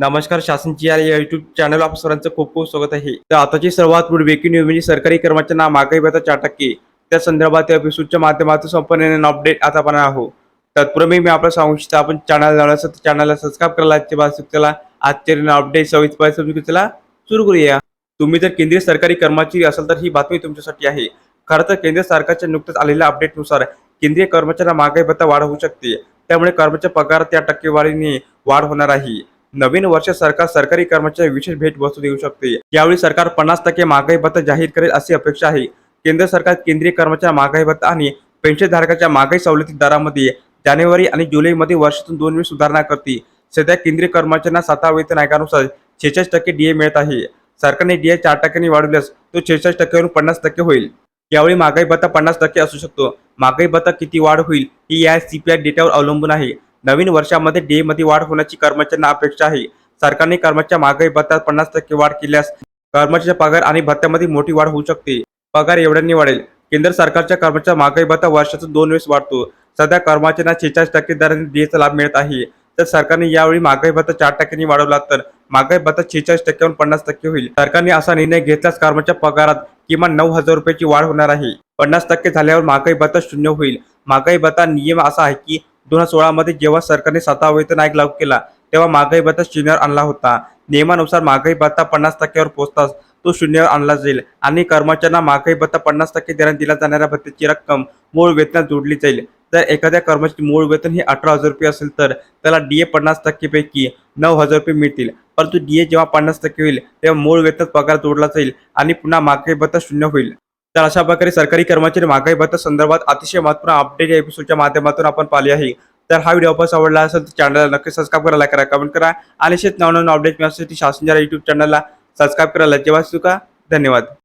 नमस्कार शासनची या YouTube channel आप सर्वांचं खूप खूप स्वागत आहे. तर आताची सर्वात मोठी ब्रेकिंग न्यूज म्हणजे सरकारी कर्मचाऱ्यांना महागाई भत्ता चार टक्के. त्या संदर्भात एपिसोडच्या माध्यमातून संपन्न अपडेट आता आपण आहो तत्पूर्वी मी आपलं सांगू इच्छितो आपण चॅनल जाणार असेल तर चॅनलला सबस्क्राईब करायला आजच्या बाजू त्याला आजच्या अपडेट सविस्तर समजून त्याला सुरू करूया. तुम्ही जर केंद्रीय सरकारी कर्मचारी असाल तर ही बातमी तुमच्यासाठी आहे. खरं तर केंद्र सरकारच्या नुकत्याच आलेल्या अपडेटनुसार केंद्रीय कर्मचाऱ्यांना महागाई भत्ता वाढ होऊ शकते. त्यामुळे कर्मचारी पगार त्या टक्केवारीने वाढ होणार आहे. नवीन वर्ष सरकार सरकारी कर्मचारी विशेष भेट वस्तू देऊ शकते. यावेळी सरकार पन्नास टक्के महागाई भत्ता जाहीर करेल अशी अपेक्षा आहे. केंद्र सरकार केंद्रीय कर्मचारी महागाई भत्ता आणि पेन्शनधारकाच्या महागाई सवलती दरामध्ये जानेवारी आणि जुलैमध्ये वर्षातून दोन वेळी सुधारणा करते. सध्या केंद्रीय कर्मचाऱ्यांना सातवा वेतन आयोगानुसार छेचाळीस टक्के डीए मिळत आहे. सरकारने डीए चार टक्क्यांनी वाढवल्यास तो छेचाळीस टक्क्यावरून पन्नास टक्के होईल. यावेळी महागाई भत्ता पन्नास टक्के असू शकतो. महागाई भत्ता किती वाढ होईल ही या सीपीआय डेटावर अवलंबून आहे. नवीन वर्षामध्ये डीए मध्ये वाढ होण्याची कर्मचाऱ्यांना अपेक्षा आहे. सरकारने कर्मचाऱ्या महागाई भत्त्यात पन्नास टक्के वाढ केल्यास कर्मचाऱ्याच्या पगार आणि भत्त्यामध्ये मोठी वाढ होऊ शकते. पगार एवढ्यांनी वाढेल. केंद्र सरकारच्या कर्मचाऱ्या महागाई भत्ता वर्षातून दोन वेळेस वाढतो. सध्या कर्मचाऱ्यांना छेचाळीस टक्के दराने डीएचा लाभ मिळत आहे. तर सरकारने यावेळी महागाई भत्ता चार टक्क्यांनी वाढवला तर महागाई भत्ता छेचाळीस टक्क्यावर पन्नास टक्के होईल. सरकारने असा निर्णय घेतल्यास कर्मचाऱ्या पगारात किमान नऊ हजार रुपयाची वाढ होणार आहे. पन्नास टक्के झाल्यावर महागाई भत्ता शून्य होईल. महागाई भत्ता नियम असा आहे की दोन हजार सोळामध्ये जेव्हा सरकारने सातवा वेतन आयोग लागू केला तेव्हा महागाई भत्ता शून्यावर आणला होता. नियमानुसार महागाई भत्ता पन्नास टक्क्यावर पोहोचताच तो शून्यावर आणला जाईल आणि कर्मचाऱ्यांना महागाई भत्ता पन्नास टक्के देण्यात दिला जाणाऱ्या भत्त्याची रक्कम मूळ वेतनात जोडली जाईल. जर एखाद्या कर्मचारी मूळ वेतन हे अठरा हजार रुपये असेल तर त्याला डी ए पन्नास टक्केपैकी नऊ हजार रुपये मिळतील. परंतु ए जेव्हा पन्नास टक्के होईल तेव्हा मूळ वेतनात पगार जोडला जाईल आणि पुन्हा महागाई भत्ता शून्य होईल. तर अशा प्रकारे सरकारी कर्मचारी महागाई भत्ता संदर्भात अतिशय महत्त्वपूर्ण अपडेट या एपिसोडच्या माध्यमातून आपण पाहिले आहे. तर हा व्हिडिओ आपण आवडला असेल तर चॅनलला नक्की सबस्क्राईब करा लाईक करा कमेंट करा. आणि शेत नवनवीन अपडेट मिळण्यासाठी शासन युट्यूब चॅनलला सबस्क्राईब करायला जेव्हा चुका धन्यवाद.